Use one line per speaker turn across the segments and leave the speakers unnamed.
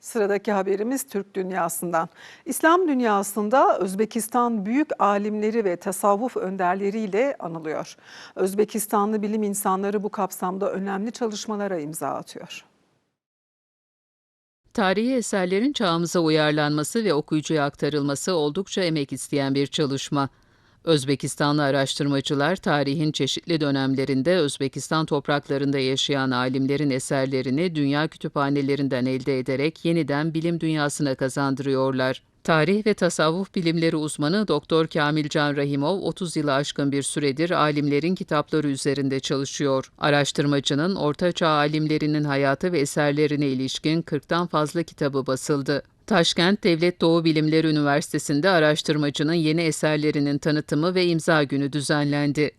Sıradaki haberimiz Türk dünyasından. İslam dünyasında Özbekistan büyük alimleri ve tasavvuf önderleriyle anılıyor. Özbekistanlı bilim insanları bu kapsamda önemli çalışmalara imza atıyor.
Tarihi eserlerin çağımıza uyarlanması ve okuyucuya aktarılması oldukça emek isteyen bir çalışma. Özbekistanlı araştırmacılar tarihin çeşitli dönemlerinde Özbekistan topraklarında yaşayan alimlerin eserlerini dünya kütüphanelerinden elde ederek yeniden bilim dünyasına kazandırıyorlar. Tarih ve tasavvuf bilimleri uzmanı Doktor Kamilcan Rahimov 30 yılı aşkın bir süredir alimlerin kitapları üzerinde çalışıyor. Araştırmacının ortaçağ alimlerinin hayatı ve eserlerine ilişkin 40'tan fazla kitabı basıldı. Taşkent Devlet Doğu Bilimleri Üniversitesi'nde araştırmacının yeni eserlerinin tanıtımı ve imza günü düzenlendi.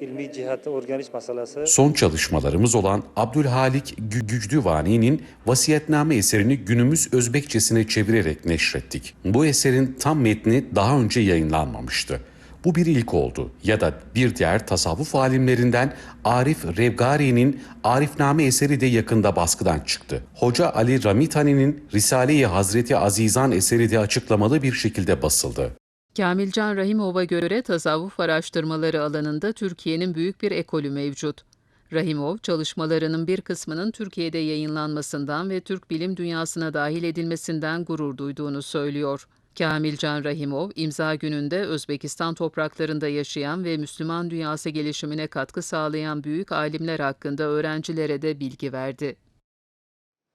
ilmi cihatı organik masalası
Son çalışmalarımız olan Abdülhalik Gü- Gücdüvani'nin vasiyetname eserini günümüz Özbekçesine çevirerek neşrettik. Bu eserin tam metni daha önce yayınlanmamıştı. Bu bir ilk oldu ya da bir diğer tasavvuf alimlerinden Arif Revgari'nin Arifname eseri de yakında baskıdan çıktı. Hoca Ali Ramitani'nin Risale-i Hazreti Azizan eseri de açıklamalı bir şekilde basıldı.
Kamilcan Rahimov'a göre tasavvuf araştırmaları alanında Türkiye'nin büyük bir ekolü mevcut. Rahimov, çalışmalarının bir kısmının Türkiye'de yayınlanmasından ve Türk bilim dünyasına dahil edilmesinden gurur duyduğunu söylüyor. Kamilcan Rahimov, imza gününde Özbekistan topraklarında yaşayan ve Müslüman dünyası gelişimine katkı sağlayan büyük alimler hakkında öğrencilere de bilgi verdi.